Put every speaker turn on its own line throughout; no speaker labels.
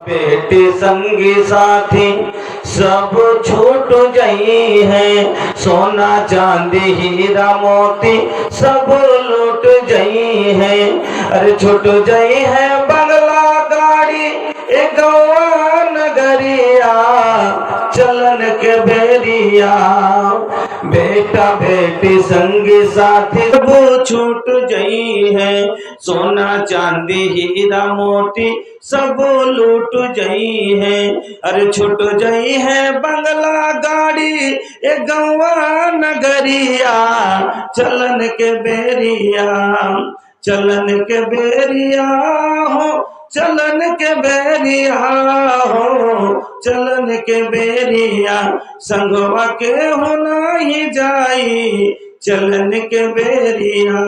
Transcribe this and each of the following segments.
बेटे संगी साथी, सब छूट गई है। सोना चांदी, हीरा मोती, सब लूट गई है। अरे छोट गई है बंगला गाड़ी, एक नगरिया, चलन के बेरिया बेटा, बेटी, संगी साथी, सब छूट गई है। सोना, चांदी, हीरा, मोती, सब लूट जई है। अरे छूट जई है बंगला गाड़ी ए गौवा नगरिया, चलन के बेरिया, चलन के बेरिया हो, चलन के बेरिया हो, चलन के बेरिया संगवा के होना ही जाई चलन के बेरिया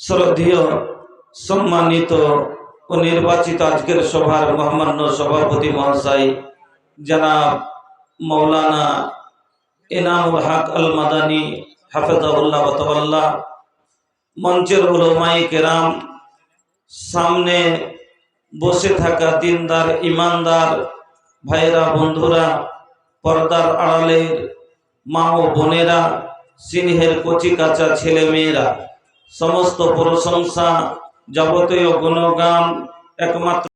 শ্রদ্ধেয় সম্মানিত ও নির্বাচিত আজকের সভার মহামান্য সভাপতি মহাশয় জনাব মৌলানা এনামুল হক আল মাদানী হাফেজাউল্লাহ বতওয়াল্লাহ মঞ্চের উলমাই কেরাম সামনে বসে থাকা দিনদার, ইমানদার ভাইরা বন্ধুরা, পর্দার আড়ালের মা ও বোনেরা, সিংহের কচি কাঁচা ছেলে মেয়েরা, সমস্ত প্রশংসা যাবতীয় গুণগান একমাত্র